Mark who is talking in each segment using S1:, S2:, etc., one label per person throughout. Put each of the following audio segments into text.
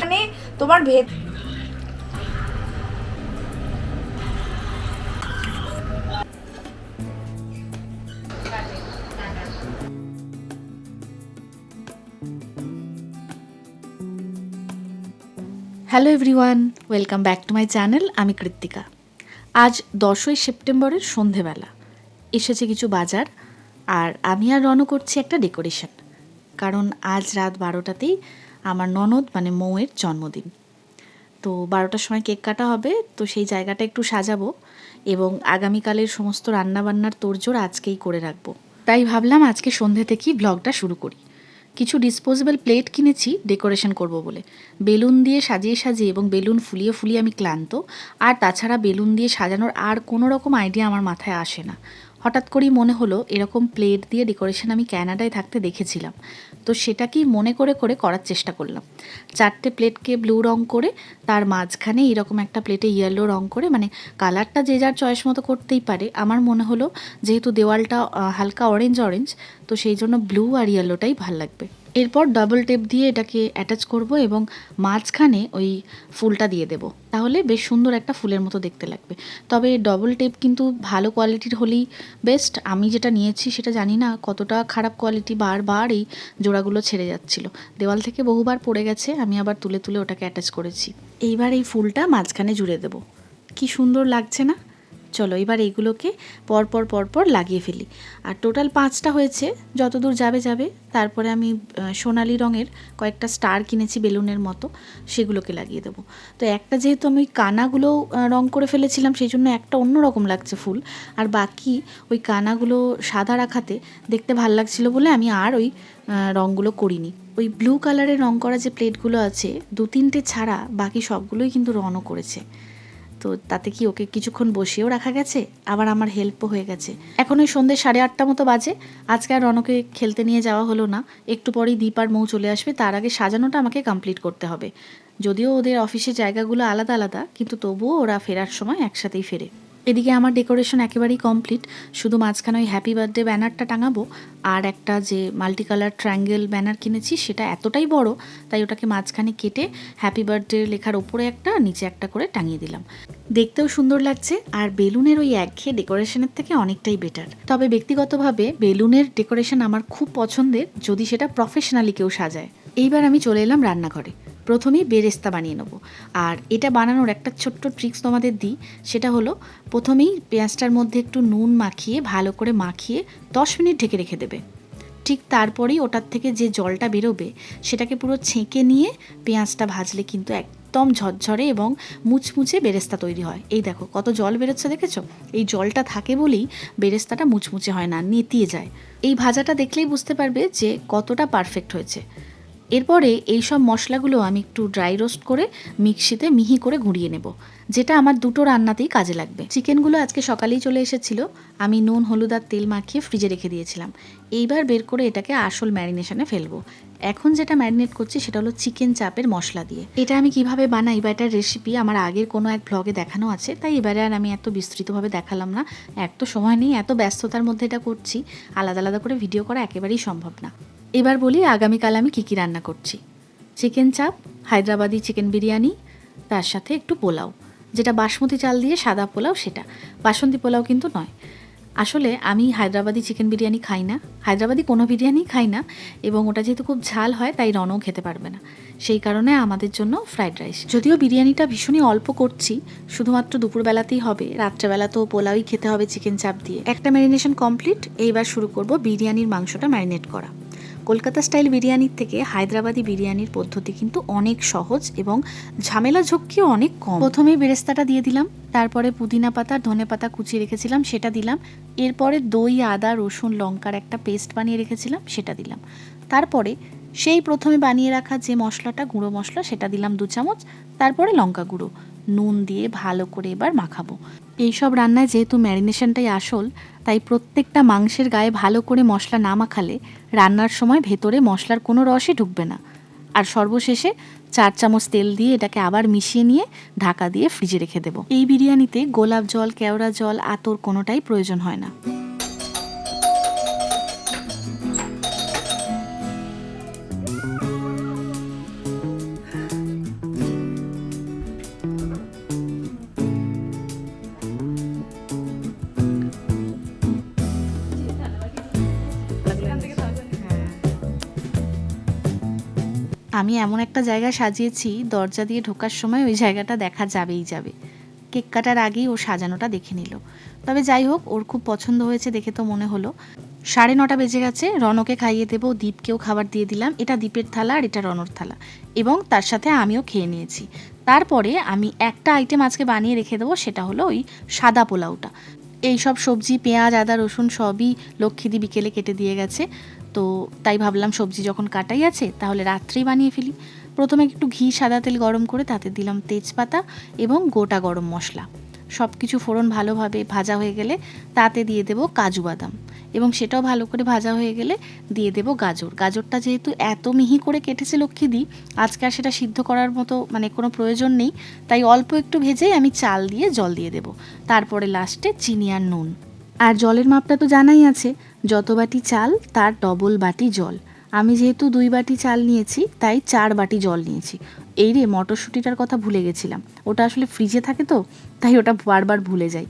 S1: মানে তোমার ভেদ
S2: hello everyone welcome back to my channel আমি কৃত্তিকা। আজ দশই সেপ্টেম্বরের সন্ধেবেলা। এসেছে কিছু বাজার, আর আমি আর রনও করছি একটা ডেকোরেশন। কারণ আজ রাত বারোটাতেই আমার ননদ মানে মৌয়ের জন্মদিন। তো বারোটার সময় কেক কাটা হবে, তো সেই জায়গাটা একটু সাজাবো, এবং আগামীকালের সমস্ত রান্নাবান্নার তোড়জোড় আজকেই করে রাখব। তাই ভাবলাম আজকে সন্ধে থেকেই ব্লগটা শুরু করি। কিছু ডিসপোজেবল প্লেট কিনেছি ডেকোরেশন করব বলে। বেলুন দিয়ে সাজিয়ে সাজিয়ে এবং বেলুন ফুলিয়ে ফুলিয়ে আমি ক্লান্ত। আর তাছাড়া বেলুন দিয়ে সাজানোর আর কোনো রকম আইডিয়া আমার মাথায় আসে না। হঠাৎ করেই মনে হলো এরকম প্লেট দিয়ে ডেকোরেশন আমি ক্যানাডায় থাকতে দেখেছিলাম। তো সেটাকেই মনে করে করে করার চেষ্টা করলাম। চারটে প্লেটকে ব্লু রং করে, তার মাঝখানে এরকম একটা প্লেটে ইয়েলো রং করে মানে কালারটা যে যার চয়েস মতো করতেই পারে। আমার মনে হলো যেহেতু দেওয়ালটা হালকা অরেঞ্জ অরেঞ্জ তো সেই জন্য ব্লু আর ইয়েলোটাই ভালো লাগবে। এরপর ডাবল টেপ দিয়ে এটাকে অ্যাটাচ করব এবং মাঝখানে ওই ফুলটা দিয়ে দেব। তাহলে বেশ সুন্দর একটা ফুলের মতো দেখতে লাগবে। তবে ডবল টেপ কিন্তু ভালো কোয়ালিটির হলেই বেস্ট আমি যেটা নিয়েছি সেটা জানি না কতটা খারাপ কোয়ালিটি বারবার এই জোড়াগুলো ছেড়ে যাচ্ছিল। দেওয়াল থেকে বহুবার পড়ে গেছে, আমি আবার তুলে তুলে ওটাকে অ্যাটাচ করেছি। এইবার এই ফুলটা মাঝখানে জুড়ে দেব। কি সুন্দর লাগছে না? চলো এবার এইগুলোকে পরপর পরপর লাগিয়ে ফেলি। আর টোটাল পাঁচটা হয়েছে, যতদূর যাবে যাবে। তারপরে আমি সোনালি রঙের কয়েকটা স্টার কিনেছি বেলুনের মতো, সেগুলোকে লাগিয়ে দেবো। তো একটা যেহেতু আমি ওই কানাগুলো রং করে ফেলেছিলাম সেই জন্য একটা অন্য রকম লাগছে ফুল। আর বাকি ওই কানাগুলো সাদা রাখাতে দেখতে ভালো লাগছিল বলে আমি আর ওই রঙগুলো করিনি। ওই ব্লু কালারের রং করা যে প্লেটগুলো আছে দু তিনটে ছাড়া বাকি সবগুলোই কিন্তু রঙও করেছে। তো তাতে কি ওকে কিছুক্ষণ বসিয়েও রাখা গেছে? আবার আমার হেল্পও হয়ে গেছে। এখন ওই সন্ধ্যে সাড়ে আটটা মতো বাজে। আজকে আর রনকে খেলতে নিয়ে যাওয়া হলো না। একটু পরেই দীপ আর মৌ চলে আসবে। তার আগে সাজানোটা আমাকে কমপ্লিট করতে হবে। যদিও ওদের অফিসের জায়গাগুলো আলাদা আলাদা, কিন্তু তবুও ওরা ফেরার সময় একসাথেই ফেরে। এদিকে আমার ডেকোরেশন একেবারেই কমপ্লিট শুধু মাঝখানে ওই হ্যাপি বার্থডে ব্যানারটা টাঙাবো, আর একটা যে মাল্টি কালার ট্রায়াঙ্গেল ব্যানার কিনেছি, সেটা এতটাই বড়, তাই ওটাকে মাঝখানে কেটে হ্যাপি বার্থডে লেখার ওপরে একটা, নিচে একটা করে টাঙিয়ে দিলাম। দেখতেও সুন্দর লাগছে, আর বেলুনের ওই একঘেয়ে ডেকোরেশনের থেকে অনেকটাই বেটার তবে ব্যক্তিগতভাবে বেলুনের ডেকোরেশন আমার খুব পছন্দের, যদি সেটা প্রফেশনালি কেউ সাজায়। এইবার আমি চলে এলাম রান্নাঘরে। প্রথমেই বেরেস্তা বানিয়ে নেব। আর এটা বানানোর একটা ছোট্ট ট্রিক্স তোমাদের দিই। সেটা হলো, প্রথমেই পেঁয়াজটার মধ্যে একটু নুন মাখিয়ে, ভালো করে মাখিয়ে দশ মিনিট ঢেকে রেখে দেবে। ঠিক তারপরেই ওটার থেকে যে জলটা বেরোবে, সেটাকে পুরো ছেঁকে নিয়ে পেঁয়াজটা ভাজলে কিন্তু একদম ঝরঝরে এবং মুচমুচে বেরেস্তা তৈরি হয়। এই দেখো, কত জল বেরোচ্ছে দেখেছ? এই জলটা থাকে বলেই বেরেস্তাটা মুচমুচে হয় না, নেতিয়ে যায়। এই ভাজাটা দেখলেই বুঝতে পারবে যে কতটা পারফেক্ট হয়েছে। এরপরে এই সব মশলাগুলো আমি একটু ড্রাই রোস্ট করে মিক্সিতে মিহি করে গুঁড়িয়ে নেব, যেটা আমার দুটো রান্নাতেই কাজে লাগবে। চিকেনগুলো আজকে সকালেই চলে এসেছিল, আমি নুন, হলুদ আর তেল মাখিয়ে ফ্রিজে রেখে দিয়েছিলাম। এইবার বের করে এটাকে আসল ম্যারিনেশনে ফেলব। এখন যেটা ম্যারিনেট করছি সেটা হলো চিকেন চাপের মশলা দিয়ে। এটা আমি কীভাবে বানাই বা এটার রেসিপি আমার আগের কোনো এক ব্লগে দেখানো আছে, তাই এবারে আর আমি এত বিস্তৃতভাবে দেখালাম না। এক তো সময় নেই, এত ব্যস্ততার মধ্যে এটা করছি, আলাদা আলাদা করে ভিডিও করা একেবারেই সম্ভব না। এবার বলি আগামীকাল আমি কী কী রান্না করছি। চিকেন চাপ, হায়দ্রাবাদি চিকেন বিরিয়ানি, তার সাথে একটু পোলাও, যেটা বাসমতি চাল দিয়ে সাদা পোলাও সেটা। বাসন্তী পোলাও কিন্তু নয়। আসলে আমি হায়দ্রাবাদি চিকেন বিরিয়ানি খাই না, হায়দ্রাবাদি কোনো বিরিয়ানি খাই না, এবং ওটা যেহেতু খুব ঝাল হয়, তাই রনও খেতে পারবে না। সেই কারণে আমাদের জন্য ফ্রাইড রাইস। যদিও বিরিয়ানিটা ভীষণই অল্প করছি, শুধুমাত্র দুপুরবেলাতেই হবে রাত্রেবেলা তো পোলাওই খেতে হবে চিকেন চাপ দিয়ে। একটা ম্যারিনেশন কমপ্লিট, এইবার শুরু করব বিরিয়ানির মাংসটা ম্যারিনেট করা। কলকাতা স্টাইল বিরিয়ানির থেকে হায়দ্রাবাদি বিরিয়ানির পদ্ধতি কিন্তু অনেক সহজ এবং ঝামেলা ঝক্কিও অনেক কম। প্রথমে বেরেস্তাটা দিয়ে দিলাম, তারপরে পুদিনা পাতা, ধনে পাতা কুচিয়ে রেখেছিলাম, সেটা দিলাম। এরপরে দই, আদা, রসুন, লঙ্কার একটা পেস্ট বানিয়ে রেখেছিলাম, সেটা দিলাম। তারপরে সেই প্রথমে বানিয়ে রাখা যে মশলাটা, গুঁড়ো মশলা, সেটা দিলাম দু চামচ। তারপরে লঙ্কা গুঁড়ো। নুন দিয়ে ভালো করে এবার মাখাবো। এইসব রান্নায় যেহেতু ম্যারিনেশনটাই আসল, তাই প্রত্যেকটা মাংসের গায়ে ভালো করে মশলা না মাখালে রান্নার সময় ভেতরে মশলার কোনো রসই ঢুকবে না। আর সর্বশেষে চার চামচ তেল দিয়ে এটাকে আবার মিশিয়ে নিয়ে ঢাকা দিয়ে ফ্রিজে রেখে দেবো। এই বিরিয়ানিতে গোলাপ জল, কেওড়া জল, আতর কোনোটাই প্রয়োজন হয় না। আমি এমন একটা জায়গা সাজিয়েছি, দরজা দিয়ে ঢোকার সময় ওই জায়গাটা দেখা যাবেই যাবে। কেক কাটার আগেই ও সাজানোটা দেখে নিল। তবে যাই হোক, ওর খুব পছন্দ হয়েছে দেখে তো মনে হলো। সাড়ে নটা বেজে গেছে, রনকে খাইয়ে দেবো, দীপকেও খাবার দিয়ে দিলাম। এটা দীপের থালা আর এটা রনর থালা। এবং তার সাথে আমিও খেয়ে নিয়েছি। তারপরে আমি একটা আইটেম আজকে বানিয়ে রেখে দেবো, সেটা হলো ওই সাদা পোলাওটা। এই সব সবজি, পেঁয়াজ, আদা, রসুন সবই লক্ষ্মীদি বিকেলে কেটে দিয়ে গেছে। তো তাই ভাবলাম সবজি যখন কাটাই আছে, তাহলে রাত্রেই বানিয়ে ফেলি। প্রথমে একটু ঘি, সাদা তেল গরম করে তাতে দিলাম তেজপাতা এবং গোটা গরম মশলা। সব কিছু ফোড়ন ভালোভাবে ভাজা হয়ে গেলে তাতে দিয়ে দেবো কাজু বাদাম এবং সেটাও ভালো করে ভাজা হয়ে গেলে দিয়ে দেবো গাজর। গাজরটা যেহেতু এত মিহি করে কেটেছে লক্ষ্মীদি, আজকে আর সেটা সিদ্ধ করার মতো মানে কোনো প্রয়োজন নেই। তাই অল্প একটু ভেজেই আমি চাল দিয়ে জল দিয়ে দেবো। তারপরে লাস্টে চিনি আর নুন। আর জলের মাপটা তো জানাই আছে। যত বাটি চাল, তার ডবল বাটি জল। আমি যেহেতু দুই বাটি চাল নিয়েছি, তাই চার বাটি জল নিয়েছি। এই রে, মটরশুঁটিটার কথা ভুলে গেছিলাম। ওটা আসলে ফ্রিজে থাকে তো, তাই ওটা বারবার ভুলে যাই।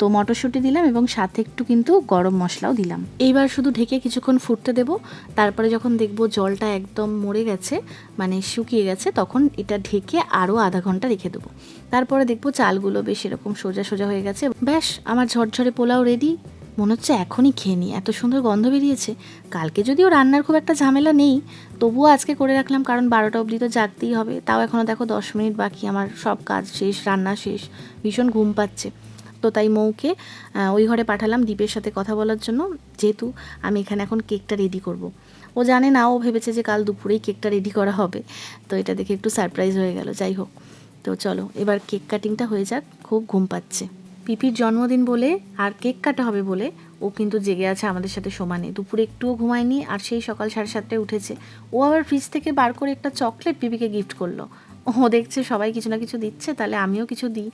S2: তো মটরশুঁটি দিলাম এবং সাথে একটু কিন্তু গরম মশলাও দিলাম। এইবার শুধু ঢেকে কিছুক্ষণ ফুটতে দেবো। তারপরে যখন দেখব জলটা একদম মরে গেছে মানে শুকিয়ে গেছে, তখন এটা ঢেকে আরও আধা ঘণ্টা রেখে দেবো। তারপরে দেখব চালগুলো বেশ এরকম সোজা সোজা হয়ে গেছে। ব্যাস, আমার ঝরঝরে পোলাও রেডি মনে হচ্ছে এখনই খেয়ে নিই। এত সুন্দর গন্ধ বেরিয়েছে। কালকে যদিও রান্নার খুব একটা ঝামেলা নেই, তবুও আজকে করে রাখলাম কারণ বারোটা অবধি তো জাগতেই হবে। তাও এখনও দেখো দশ মিনিট বাকি। আমার সব কাজ শেষ, রান্না শেষ। ভীষণ ঘুম পাচ্ছে। তো তাই মৌকে ওই ঘরে পাঠালাম দীপের সাথে কথা বলার জন্য। যেহেতু আমি এখানে এখন কেকটা রেডি করব। ও জানে না, ও ভেবেছে যে কাল দুপুরেই কেকটা রেডি করা হবে। তো এটা দেখে একটু সারপ্রাইজ হয়ে গেল, যাই হোক। তো চলো, এবার কেক কাটিংটা হয়ে যাক, খুব ঘুম পাচ্ছে। পিপির জন্মদিন বলে আর কেক কাটা হবে বলে ও কিন্তু জেগে আছে আমাদের সাথে সমানে। দুপুরে একটুও ঘুমায়নি আর সেই সকাল সাড়ে সাতটায় উঠেছে। ও আবার ফ্রিজ থেকে বার করে একটা চকলেট পিপিকে গিফট করল। ও দেখছে সবাই কিছু না কিছু দিচ্ছে, তাহলে আমিও কিছু দিই।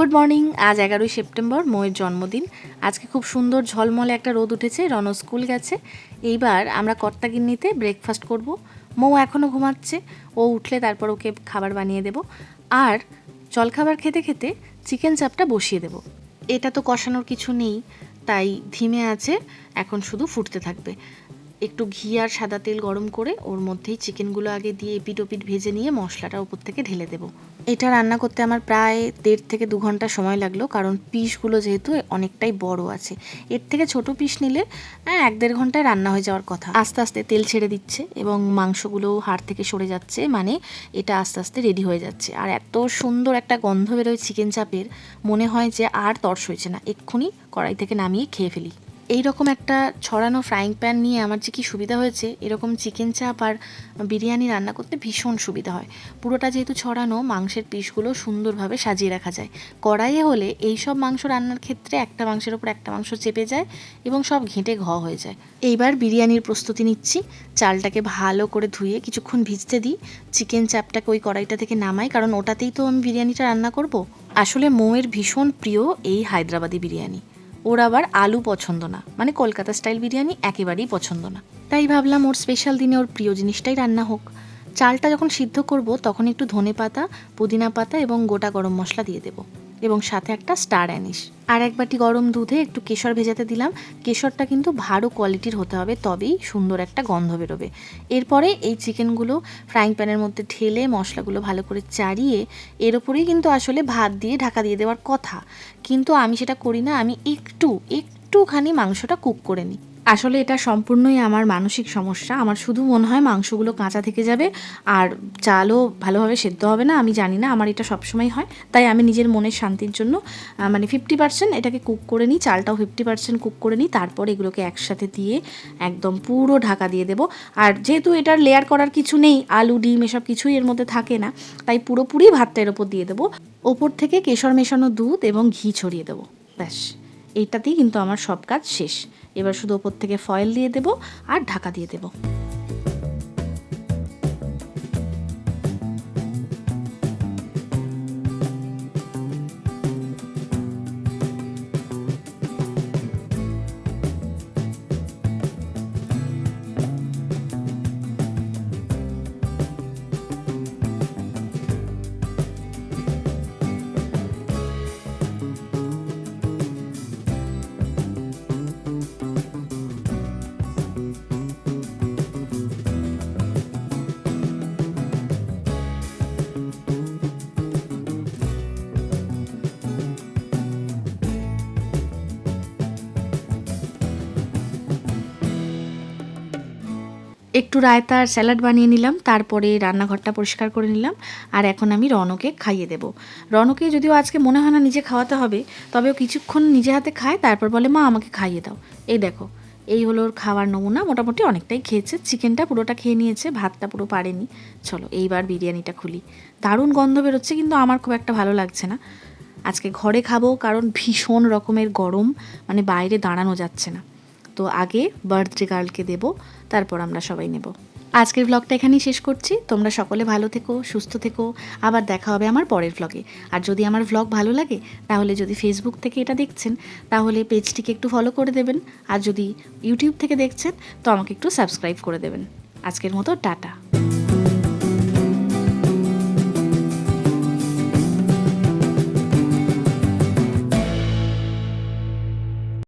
S2: Good morning. আজ এগারোই সেপ্টেম্বর, মোয়ের জন্মদিন। আজকে খুব সুন্দর ঝলমলে একটা রোদ উঠেছে রন স্কুল গেছে। এইবার আমরা কর্তাগিন্নিতে ব্রেকফাস্ট করব। মৌ এখনও ঘুমাচ্ছে, ও উঠলে তারপর ওকে খাবার বানিয়ে দেব। আর জলখাবার খেতে খেতে চিকেন চাপটা বসিয়ে দেব। এটা তো কষানোর কিছু নেই, তাই ধিমে আছে, এখন শুধু ফুটতে থাকবে। একটু ঘি আর সাদা তেল গরম করে ওর মধ্যেই চিকেনগুলো আগে দিয়ে এপিট ওপিট ভেজে নিয়ে মশলাটা ওপর থেকে ঢেলে দেবো। এটা রান্না করতে আমার প্রায় দেড় থেকে দু ঘণ্টা সময় লাগল কারণ পিসগুলো যেহেতু অনেকটাই বড় আছে। এর থেকে ছোট পিস নিলে হ্যাঁ, এক দেড় ঘন্টায় রান্না হয়ে যাওয়ার কথা। আস্তে আস্তে তেল ছেড়ে দিচ্ছে এবং মাংসগুলোও হাড় থেকে সরে যাচ্ছে মানে এটা আস্তে আস্তে রেডি হয়ে যাচ্ছে। আর এত সুন্দর একটা গন্ধ বেরোয় চিকেন চাপের মনে হয় যে আর তর্স হয়েছে না। এক্ষুনি কড়াই থেকে নামিয়ে খেয়ে ফেলি। এই রকম একটা ছড়ানো ফ্রাইং প্যান নিয়ে আমার যে কি সুবিধা হয়েছে, এরকম চিকেন চাপ আর বিরিয়ানি রান্না করতে ভীষণ সুবিধা হয়। পুরোটা যেহেতু ছড়ানো, মাংসের পিসগুলো সুন্দরভাবে সাজিয়ে রাখা যায়। কড়াইয়ে হলে এই সব মাংস রান্নার ক্ষেত্রে একটা মাংসের ওপর একটা মাংস চেপে যায় এবং সব ঘেঁটে ঘ হয়ে যায়। এইবার বিরিয়ানির প্রস্তুতি নিচ্ছি। চালটাকে ভালো করে ধুয়ে কিছুক্ষণ ভিজতে দিই। চিকেন চাপটাকে ওই কড়াইটা থেকে নামাই, কারণ ওটাতেই তো আমি বিরিয়ানিটা রান্না করব। আসলে মৌয়ের ভীষণ প্রিয় এই হায়দ্রাবাদি বিরিয়ানি। ওর আবার আলু পছন্দ না। মানে কলকাতা স্টাইল বিরিয়ানি একেবারেই পছন্দ না। তাই ভাবলাম ওর স্পেশাল দিনে ওর প্রিয় জিনিসটাই রান্না হোক। চালটা যখন সিদ্ধ করব, তখন একটু ধনে পাতা, পুদিনা পাতা এবং গোটা গরম মশলা দিয়ে দেবো। এবং সাথে একটা স্টার অ্যানিশ। আর এক বাটি গরম দুধে একটু কেশর ভেজাতে দিলাম। কেশরটা কিন্তু ভালো কোয়ালিটির হতে হবে, তবেই সুন্দর একটা গন্ধ বেরোবে। এরপরে এই চিকেনগুলো ফ্রাইং প্যানের মধ্যে ঢেলে মশলাগুলো ভালো করে চাড়িয়ে, এর ওপরেই কিন্তু আসলে ভাত দিয়ে ঢাকা দিয়ে দেওয়ার কথা। কিন্তু আমি সেটা করি না, আমি একটু, একটুখানি মাংসটা কুক করে নিই। আসলে এটা সম্পূর্ণই আমার মানসিক সমস্যা। আমার শুধু মনে হয় মাংসগুলো কাঁচা থেকে যাবে আর চালও ভালোভাবে সেদ্ধ হবে না, আমি জানি না, আমার এটা সবসময় হয়। তাই আমি নিজের মনের শান্তির জন্য মানে ফিফটি পার্সেন্ট এটাকে কুক করে নিই, চালটাও ফিফটি পার্সেন্ট কুক করে নিই, তারপর এগুলোকে একসাথে দিয়ে একদম পুরো ঢাকা দিয়ে দেবো। আর যেহেতু এটার লেয়ার করার কিছু নেই, আলু, ডিম এসব কিছুই এর মধ্যে থাকে না, তাই পুরোপুরি ভাতটা এর ওপর দিয়ে দেবো। ওপর থেকে কেশর মেশানো দুধ এবং ঘি ছড়িয়ে দেবো, ব্যাস। এইটাতেই কিন্তু আমার সব কাজ শেষ। এবার শুধু ওপর থেকে ফয়েল দিয়ে দেব আর ঢাকা দিয়ে দেবো। একটু রায়তা আর স্যালাড বানিয়ে নিলাম, তারপরে রান্নাঘরটা পরিষ্কার করে নিলাম, আর এখন আমি রনকে খাইয়ে দেবো। রনকে যদিও আজকে মনে হয় না নিজে খাওয়াতে হবে, তবেও কিছুক্ষণ নিজে হাতে খায়, তারপর বলে, মা, আমাকে খাইয়ে দাও। এই দেখো, এই হলো ওর খাওয়ার নমুনা, মোটামুটি অনেকটাই খেয়েছে, চিকেনটা পুরোটা খেয়ে নিয়েছে, ভাতটা পুরো পারেনি। চলো, এইবার বিরিয়ানিটা খুলি। দারুণ গন্ধ বেরোচ্ছে, কিন্তু আমার খুব একটা ভালো লাগছে না। আজকে ঘরে খাব, কারণ ভীষণ রকমের গরম মানে বাইরে দাঁড়ানো যাচ্ছে না। তো আগে বার্থডে গার্লকে দেবো তারপর আমরা সবাই নেব। আজকের ব্লগটা এখানেই শেষ করছি। তোমরা সকলে ভালো থেকো, সুস্থ থেকো। আবার দেখা হবে আমার পরের ব্লগে আর যদি আমার ব্লগ ভালো লাগে, তাহলে যদি ফেসবুক থেকে এটা দেখছেন, তাহলে পেজটিকে একটু ফলো করে দেবেন। আর যদি ইউটিউব থেকে দেখছেন, তো আমাকে একটু সাবস্ক্রাইব করে দেবেন। আজকের মতো, টাটা।